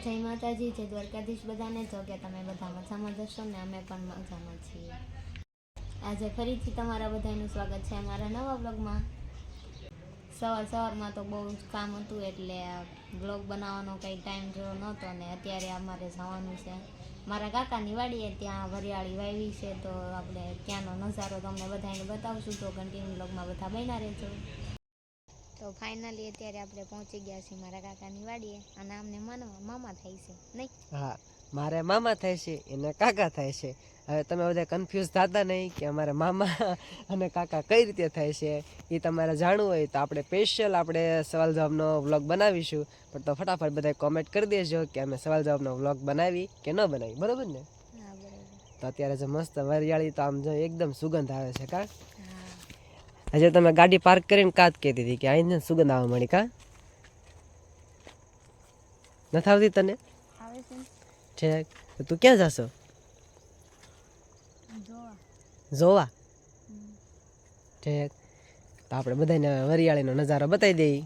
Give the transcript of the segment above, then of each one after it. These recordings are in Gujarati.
જય માતાજી, જય દ્વારકાધીશ બધાને. જો કે તમે બધા મજામાં જશો ને, અમે પણ મજામાં છીએ. આજે ફરીથી તમારા બધાનું સ્વાગત છે અમારા નવા બ્લોગમાં સવાર સવારમાં તો બહુ જ કામ હતું, એટલે બ્લોગ બનાવવાનો કંઈ ટાઈમ જેવો નહોતો ને અત્યારે અમારે જવાનું છે. મારા કાકાની વાડીએ ત્યાં વરિયાળી વાવી છે, તો આપણે ત્યાંનો નજારો તમને બધાને બતાવશું. તો કન્ટિન્યુ બ્લોગમાં બધા બન્યા રહેજો. તો ફાઇનલી અત્યારે આપણે પહોંચી ગયા છીએ મારા કાકાની વાડીએ અને આમને માનવા મામા થાય છે નહીં? હા મારે મામા થાય છે એને કાકા થાય છે. હવે તમે બધા કન્ફ્યુઝ થતા નહીં કે અમારા મામા અને કાકા કઈ રીતે થાય છે એ તમારે જાણવું હોય તો આપણે સ્પેશિયલ આપણે સવાલ જવાબનો વ્લોગ બનાવીશું. પણ તો ફટાફટ બધા કોમેન્ટ કરી દેજો કે અમે સવાલ જવાબનો વ્લોગ બનાવી કે ન બનાવી બરોબર ને? તો અત્યારે જે મસ્ત વરિયાળી તો આમ જો એકદમ સુગંધ આવે છે કા? હા આજે તમે ગાડી પાર્ક કરીને કાત કહેતી હતી કે આઈને સુગંધ આવવા મળી કા? નથી આવતી તને? છે. તું ક્યાં જાશો? જોવા. જોવા? ઠીક. તો આપણે બધાને વરિયાળીનો નજારો બતાવી દઈએ.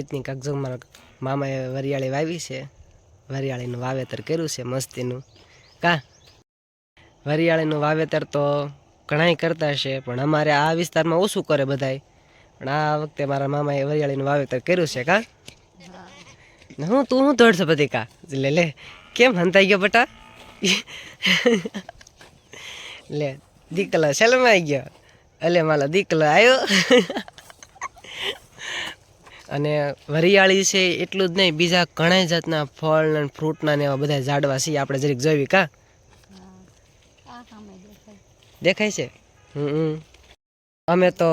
રીતની કાંક જો મારા મામાએ વરિયાળી વાવી છે. વરિયાળીનું વાવેતર કર્યું છે મસ્તીનું. કા? વરિયાળીનું વાવેતર તો ઘણાય કરતા છે પણ અમારે આ વિસ્તારમાં ઓછું કરે બધાય. પણ આ વખતે મારા મામાએ વરિયાળીનું વાવેતર કર્યું છે કા? હું. તું હું દોડશે બધી કા? લે લે કેમ હંતાઈ ગયો બટા? લે દીકલા શેલમાં ગયો? અલે માલા દીકલો આવ્યો અને વરિયાળી છે એટલું જ નહીં બીજા ઘણા જાતના ફળ અને ફ્રૂટના ને એવા બધા ઝાડવા છે આપણે જરીક જોઈ કા? હા દેખાય. છે? હમ અમે તો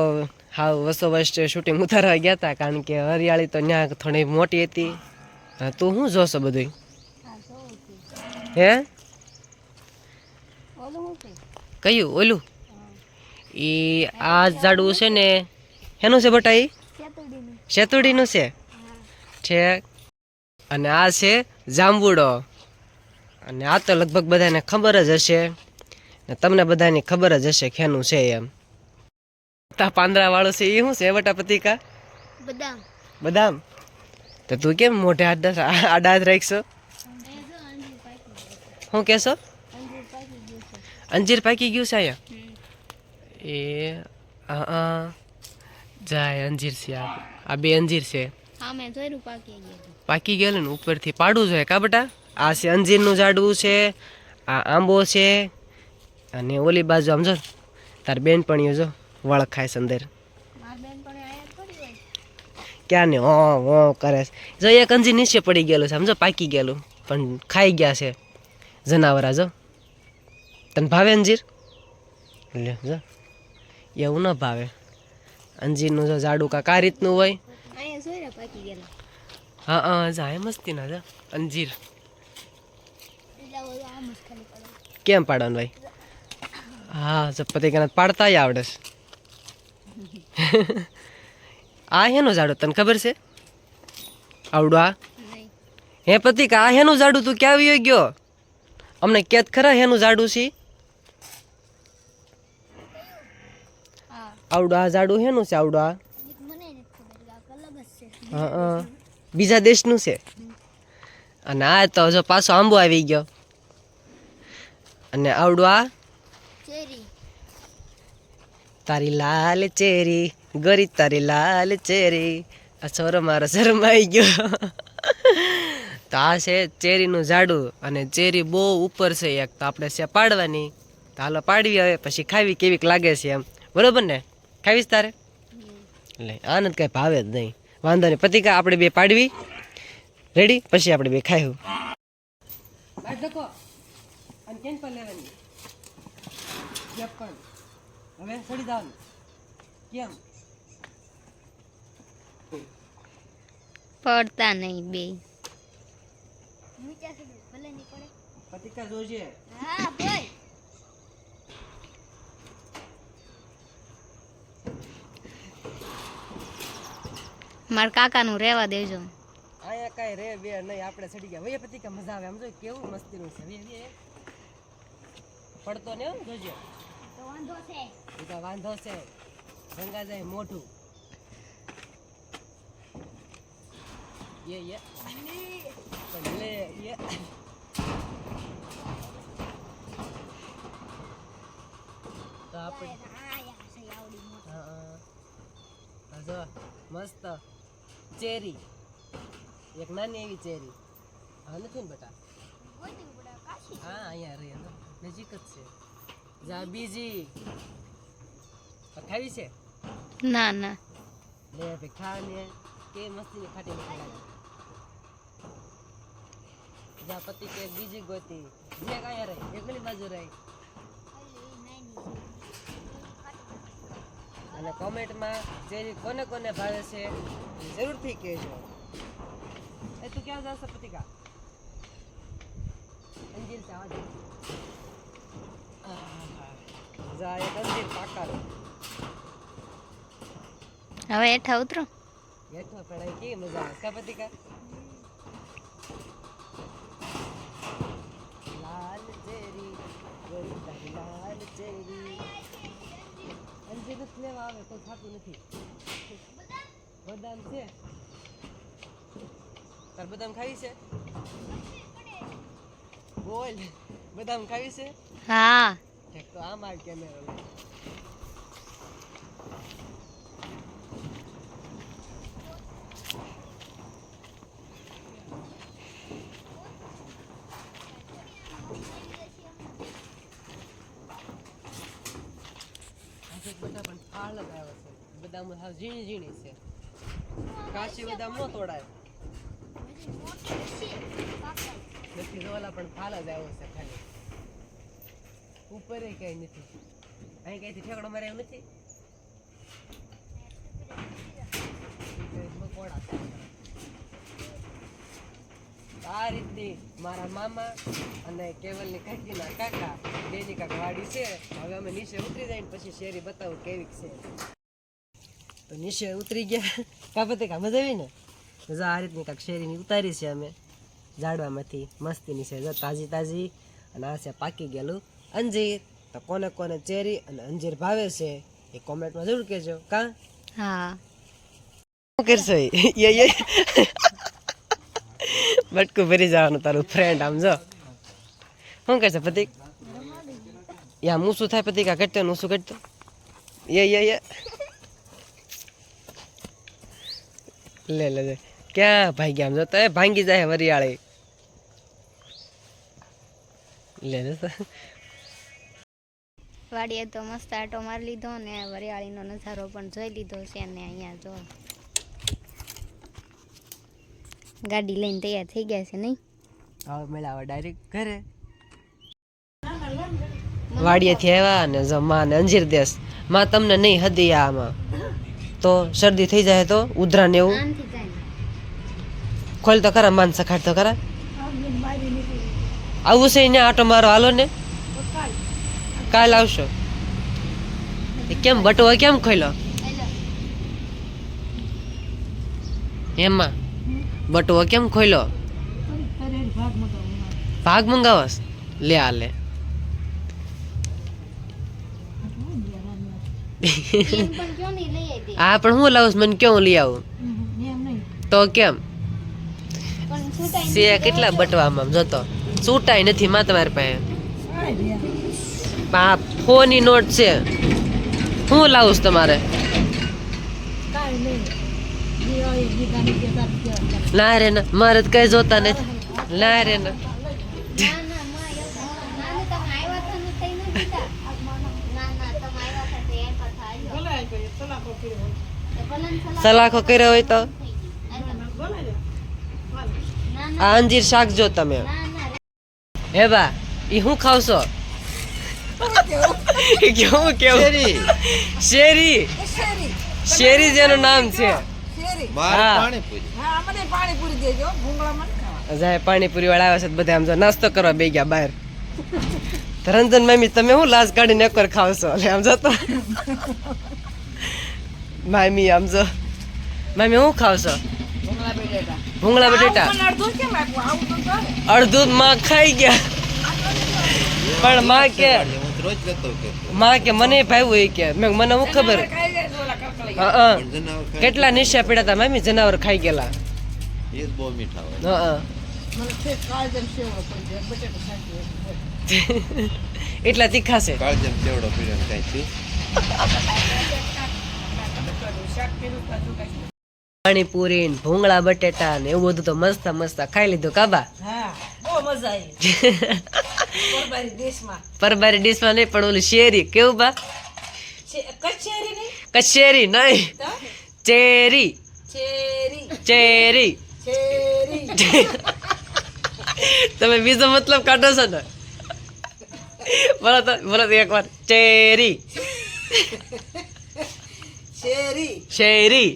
હાવ વસો વર્ષ શૂટિંગ ઉતારવા ગયા હતા કારણ કે હરિયાળી તો ત્યાં થોડી મોટી હતી. હા, તું શું જોશો બધું હે કયું? ઓલું? એ આ ઝાડવું છે ને એનું છે બટા શેતુડીનું છે? છે. અને આ છે જાંબુડો. અને આ તો લગભગ બધાને ખબર જ હશે. ને તમને બધાની ખબર જ હશે ખેનું છે એમ. તા પાંદરા વાળું છે એ શું છે વટા પતિકા? બદામ. બદામ? તો તું કેમ મોઢે આડા આડા રાખશો? શું કહેશો? અંજીર પાકી ગયું છે અહીંયા? એ આ. જાય અંજીર છે આ. આ બે અંજીર છે. પાકી ગયેલું ને ઉપરથી પાડવું જોઈએ કા બટા? આ છે અંજીરનું ઝાડવું છે આ આંબો છે અને ઓલી બાજુ આમ જો તાર બેનપણીઓ જો વળ ખાય છે અંદર. ક્યાં ને? હો હો કરે જો એક અંજીર નીચે પડી ગયેલું છે સમજો પાકી ગયેલું પણ ખાઈ ગયા છે જનાવરા જો. તને ભાવે અંજીર? લે જો. એવું ન ભાવે. અંજીરનું જો ઝાડું કાંક આ રીતનું હોય. હા હા જાય મસ્તી ના જા અંજીર. કેમ પાડવાનું ભાઈ? હા ચપતી કના પાડતા આવડે છે. આ હેનું ઝાડું તને ખબર છે? આવડું આ? હે પતિક આ હેનું ઝાડું તું ક્યાં આવી ગયો? અમને કેત ખરા હેનું ઝાડું છે આવડું આ ઝાડું હેનું છે આવડું આ? બીજા દેશનું છે? અને આ તો જો પાછો આંબો આવી ગયો. અને આવડું આ? તારી લાલ ચેરી ગરી તારી લાલ ચેરી. આ છોરો મારો શરમાઈ ગયો. તો આ છે ચેરીનું ઝાડું અને ચેરી બહુ ઉપર છે એક, તો આપણે છે પાડવાની. તો હાલો પાડવી હવે, પછી ખાવી કેવીક લાગે છે એમ. બરોબર ને? ખાવીશ તારે? આનંદ કાંઈ ભાવે જ નહીં. વાંધો નહીં. પતિકા આપણે બે પાડવી. રેડી પછી આપણે બે ખાયું હવે સડી જવાનું કેમ? પડતા નહીં બે. પતિકા જોજે. હા બોલ. મારા કાકાનું રહેવા દેજો. અહીંયા કાંઈ રે બે નહીં આપણે ચડી ગયા. વૈયા પતિકા મજા આવે. આમ જો કેવું મસ્તીનું છે. વે વે પડતો ને વાંધો છે. એ તો વાંધો છે. ગંગા જાય મોઢું. યે યે. લે યે. તો આપણે હા, હા. જો. મસ્ત. ચેરી. એક નાની એવી ચેરી. હા નથી ને બેટા? હા અહીંયા રહી નજીક જ છે. જા બીજી. ખાવી છે? ના ના. લે ભાઈ ખા ને. કે મસ્તી ની ખાટી જા પતિ કે બીજી ગોતી. જે કાંઈ રહી એક પેલી બાજુ રહી. અને કોમેન્ટમાં જેની કોને કોને ભાવે છે એ જરૂરથી કહેજો. એ તું ક્યાં જશે પતિકા? અંજીર છે આવા દે. આહાહા. જા એક અંજીર પાકા. હવે હેઠા ઉતરો. બેઠો પણ અહીં કેવી મજા આવે કા પતિકા? લાલ ચેરી ગોરી તારી લાલ ચેરી. અંજીર જ લેવા આવે તો થતું નથી. બદામ છે. તાર બદામ ખાવી છે? બોલ. બદામ ખાવી છે? હા. તો આમ આવ કેમેરો બધા પણ ફાળ જ છે. બદામ હાવ ઝીણી ઝીણી છે. કાશી બદામ ન તોડાય. નથી રોલા પણ ફાલ જ આવ્યો છે ખાલી. ઉપર કઈ નથી. અહીં કઈથી ઠેકડો મારે એવું નથી ઈ કંઈક મકોડા છે. આ રીતે મારા મામા અને કેવલની કાકીના કાકા બેની કાક વાડી છે. હવે અમે નીચે ઉતરી જઈને પછી શેરી બતાવું કેવીક છે. તો નીચે ઉતરી ગયા. કાપતે કા મજા આવી ને મજા આ રીતની કાંક શેરીની ઉતારી છે અમે. ઝાડવામાંથી મસ્તીની છે. તાજી તાજી અને આ છે પાકી ગયેલું અંજીર. તો કોને કોને ચેરી અને અંજીર ભાવે છે એ કોમેન્ટમાં જરૂર કહેજો. કા? હા. શું કરશો? યે બટકું ભરી જવાનું તારું ફ્રેન્ડ આમ જો શું કરશે પ્રતિક યા મૂસું થાય પ્રતિક આ કટતો શું કટતો યે લે લે ક્યાં ભાઈ ગયા આમ જો તો એ ભાંગી જાય વરિયાળી લે લે વાડીએ તો મસ્ત આટો મારી લીધો ને, વરિયાળીનો નજારો પણ જોઈ લીધો છે ને, અહીંયા જો. ગાડી લઈને તૈયાર થઈ ગયા છે નહીં? હવે મેળાવા ડાયરેક્ટ ઘરે. વાડિયેથી આવ્યા અને જો માં અંજીર દેશમાં તમને નહીં હદી આમાં. તો શરદી થઈ જાય તો ઉધરા ને એવું. ખોલ તો ખરા માન સખાડ તો ખરા. આવું છે ને આટો મારો હાલો ને. કાલ આવશો. કેમ બટવો કેમ ખોલ્યો? એમાં બટવો કેમ ખોલ્યો ભાગ મંગાવસ? લે આ લે. હા પણ કયો નહીં લઈ આવી આ પણ હું લાવું મને કેવું લઈ આવું? તો કેમ? સે કેટલા બટવામાં? જોતો છૂટાય નથી માં તમારી પાસે. આ. ફોની નોટ છે. હું લાવું છું તમારે? ના રે ના મારે તો કઈ જોતા નથી. ના રે ના. સલાખો કર્યો હોય તો? આ અંજીર શાક જો તમે. ના ના હે બા ઈ હું ખાવશો ઈ કેવું કેવું? શેરી. શેરી જેનું નામ છે. પાણીપુરી. હા મને પાણીપુરી દેજો ભૂંગળા મને ખાવા. જાય પાણીપુરી વાળા આવે છે બધા આમ જો નાસ્તો કરવા બે ગયા બહાર. રંજન મમ્મી તમે હું લાશ કાઢીને એકવાર ખાવ છો? એટલે આમ જતો મામી આમ જો. મામી હું ખાવ છો? ભૂંગળા બટેટા. ભૂંગળા બટેટા. અડધું માં ખાઈ ગયા. પણ માં કે રોજ લેતો કે માં કે મને ભાઈ એ કે. મેં મને હું ખબર. હા કેટલા નિશા પીડા હતા મમ્મી જનાવર ખાઈ ગયેલા. એ જ બહુ મીઠા હોય. હા સેવડો એટલા તીખા છે? કાળજમ ચેવડો પીડ્યો કાંઈ થયું. પાણીપુરી ને ભૂંગળા બટેટા ને એવું બધું તો મસ્ત મસ્ત ખાઈ લીધું કાબા હા બહુ મજા આવી. પરબારી ડીશમાં નહીં પણ ઓલું શેરી કેવું બા? કચેરી નહીં? ચેરી. ચેરી. તમે બીજો મતલબ કાઢો છો ને. બોલો તો બોલો તો એક વાર. ચેરી. શેરી. શેરી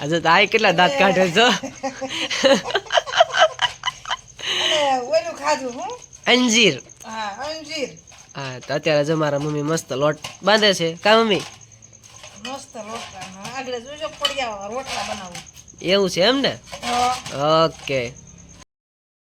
આજે તો આ કેટલા દાંત કાઢે છો? ઓલું ખાધું હું? અંજીર. હા અંજીર. હા તો અત્યારે જો મારા મમ્મી મસ્ત લોટ બાંધે છે. કા મમ્મી? મસ્ત રોટલા આગળ જોજો પડ્યા રોટલા બનાવું. એવું છે એમ ને? ઓકે.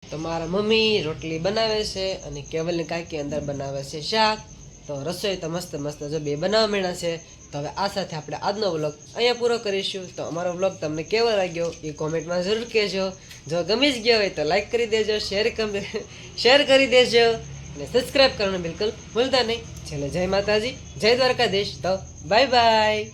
તો મારા મમ્મી રોટલી બનાવે છે અને કેવલની કાકી અંદર બનાવે છે શાક. તો રસોઈ તો મસ્ત મસ્ત જો બે બનાવવા મળ્યા છે. તો હવે આ સાથે આપણે આજનો વ્લોગ અહીંયા પૂરો કરીશું. તો અમારો વ્લોગ તમને કેવો લાગ્યો એ કોમેન્ટમાં જરૂર કહેજો. જો ગમી જ ગયો હોય તો લાઈક કરી દેજો શેર શેર કરી દેજો અને સબસ્ક્રાઈબ કરવાનું બિલકુલ ભૂલતા નહીં. છેલ્લે જય માતાજી, જય દ્વારકાધીશ. તો બાય બાય